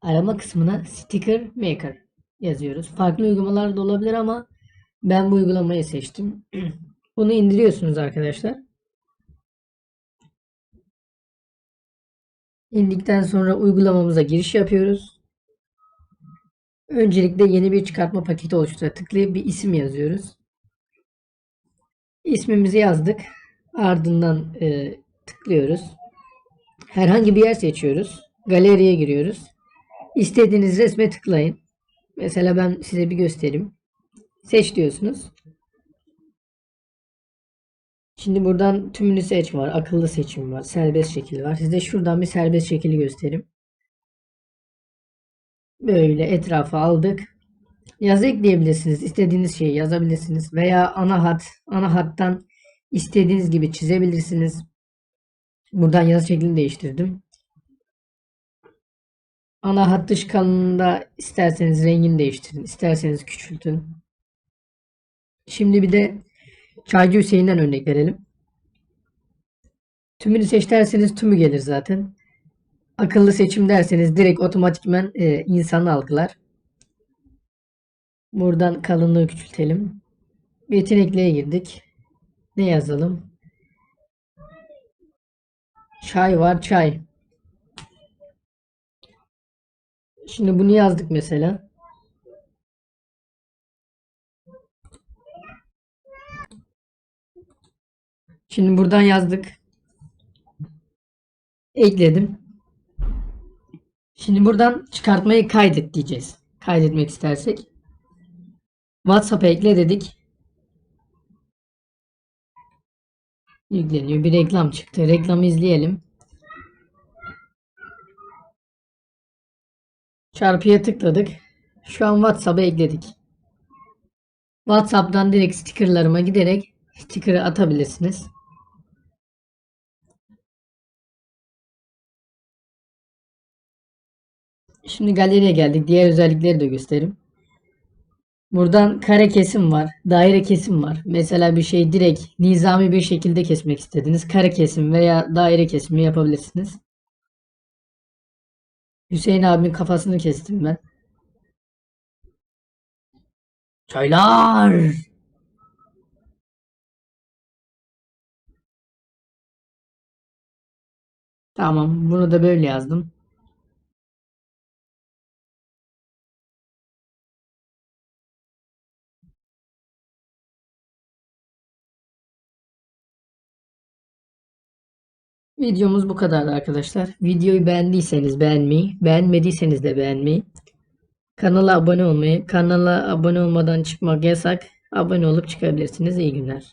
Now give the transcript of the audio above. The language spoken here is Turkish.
arama kısmına Sticker Maker yazıyoruz. Farklı uygulamalar da olabilir ama ben bu uygulamayı seçtim. Bunu indiriyorsunuz arkadaşlar. İndikten sonra uygulamamıza giriş yapıyoruz. Öncelikle yeni bir çıkartma paketi oluştura tıklayıp bir isim yazıyoruz. İsmimizi yazdık. Ardından e, tıklıyoruz. Herhangi bir yer seçiyoruz. Galeriye giriyoruz. İstediğiniz resme tıklayın. Mesela ben size bir göstereyim. Seç diyorsunuz. Şimdi buradan tümünü seç var. Akıllı seçim var. Serbest şekil var. Size şuradan bir serbest şekili göstereyim. Böyle etrafa aldık. Yazı ekleyebilirsiniz. İstediğiniz şeyi yazabilirsiniz. Veya ana hat, ana hattan istediğiniz gibi çizebilirsiniz. Buradan yazı şeklini değiştirdim. Ana hat dış kalınlığında isterseniz rengini değiştirin. isterseniz küçültün. Şimdi bir de Çaycı Hüseyin'den örnek verelim. Tümünü seç derseniz tümü gelir zaten. Akıllı seçim derseniz direkt otomatikmen e, insanı algılar. Buradan kalınlığı küçültelim. Yetenekliğe girdik. Ne yazalım? Çay var çay. Şimdi bunu yazdık mesela. Şimdi buradan yazdık. Ekledim. Şimdi buradan çıkartmayı kaydet diyeceğiz. Kaydetmek istersek. WhatsApp'a ekle dedik. Yükleniyor. Bir reklam çıktı. Reklamı izleyelim. Çarpıya tıkladık. Şu an WhatsApp'a ekledik. WhatsApp'tan direkt stickerlarıma giderek sticker'ı atabilirsiniz. Şimdi galeriye geldik. Diğer özellikleri de göstereyim. Buradan kare kesim var. Daire kesim var. Mesela bir şey direkt nizami bir şekilde kesmek istediniz. Kare kesim veya daire kesimi yapabilirsiniz. Hüseyin abimin kafasını kestim ben. Çaylar. Tamam, bunu da böyle yazdım. Videomuz bu kadardı arkadaşlar. Videoyu beğendiyseniz beğenmeyi, beğenmediyseniz de beğenmeyi, kanala abone olmayı, kanala abone olmadan çıkmak yasak, abone olup çıkabilirsiniz. İyi günler.